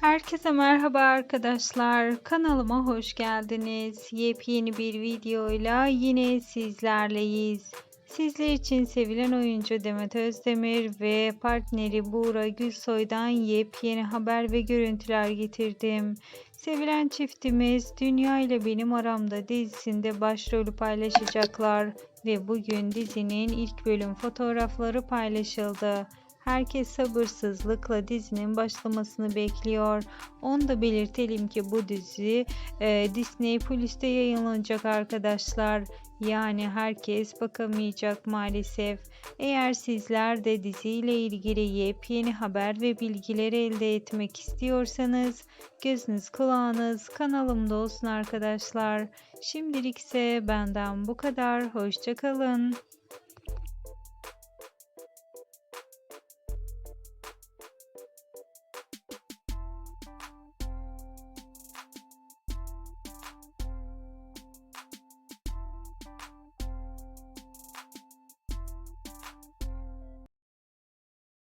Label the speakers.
Speaker 1: Herkese merhaba arkadaşlar. Kanalıma hoş geldiniz. Yepyeni bir videoyla yine sizlerleyiz. Sizler için sevilen oyuncu Demet Özdemir ve partneri Buğra Gülsoy'dan yepyeni haber ve görüntüler getirdim. Sevilen çiftimiz Dünya ile Benim Aramda dizisinde başrolü paylaşacaklar ve bugün dizinin ilk bölüm fotoğrafları paylaşıldı. Herkes sabırsızlıkla dizinin başlamasını bekliyor. Onu da belirtelim ki bu dizi e, Disney Plus'te yayınlanacak arkadaşlar. Yani herkes bakamayacak maalesef. Eğer sizler de diziyle ilgili yepyeni haber ve bilgileri elde etmek istiyorsanız gözünüz kulağınız kanalımda olsun arkadaşlar. Şimdilik ise benden bu kadar. Hoşçakalın.